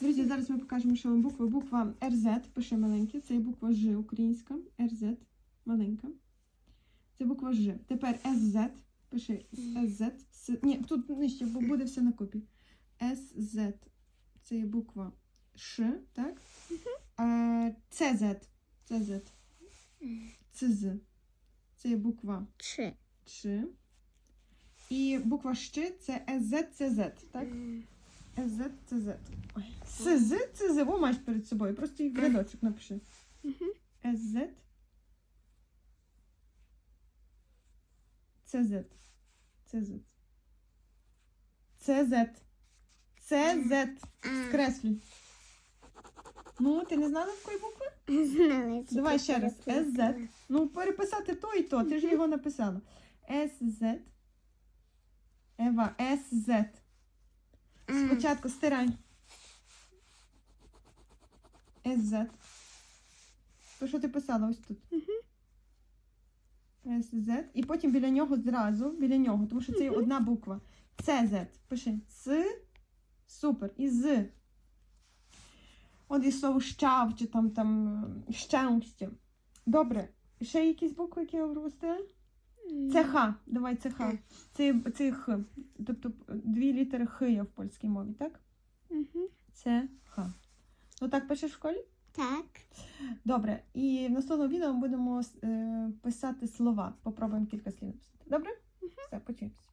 Друзі, зараз ми покажемо, що вам букви. Буква РЗ, пише маленьке. Це є буква Ж українська. РЗ маленька. Це буква Ж. Тепер СЗ. Пиши СЗ. Ні, тут нижче, бо буде все на копі. СЗ. Це є буква Ш, так? А, ЦЗ. ЦЗ. ЦЗ. Це є буква Чи. Ч. І буква Щ це СЗ, так? СЗ, ЦЗ. Ой. СЗ, ЦЗ. О, маєш перед собою. Просто їх в рядочок напиши. СЗ. ЦЗ. ЦЗ. ЦЗ. ЦЗ. Скреслюй. Ну, ти не знала такої букви? Знала, Давай ще раз. переписала. СЗ. Ну, переписати то і то. Ти ж його написала. СЗ. Ева, СЗ. А, Спочатку стирай. СЗ. То, що ти писала ось тут. СЗ. І потім біля нього зразу, біля нього, тому що це є одна буква. ЦЗ. Пиши. С. Супер. І з. От і слово щав, чи там там щастя. Добре. Ще якісь букви, які я пропустила? Це Х. Давай це Х. Це, це Х. Тобто дві літери Х є в польській мові, так? Угу. Це Х. Ну так пишеш в школі? Так. Добре. І в наступному відео ми будемо е, писати слова. Попробуємо кілька слів написати. Добре? Все, почуємося.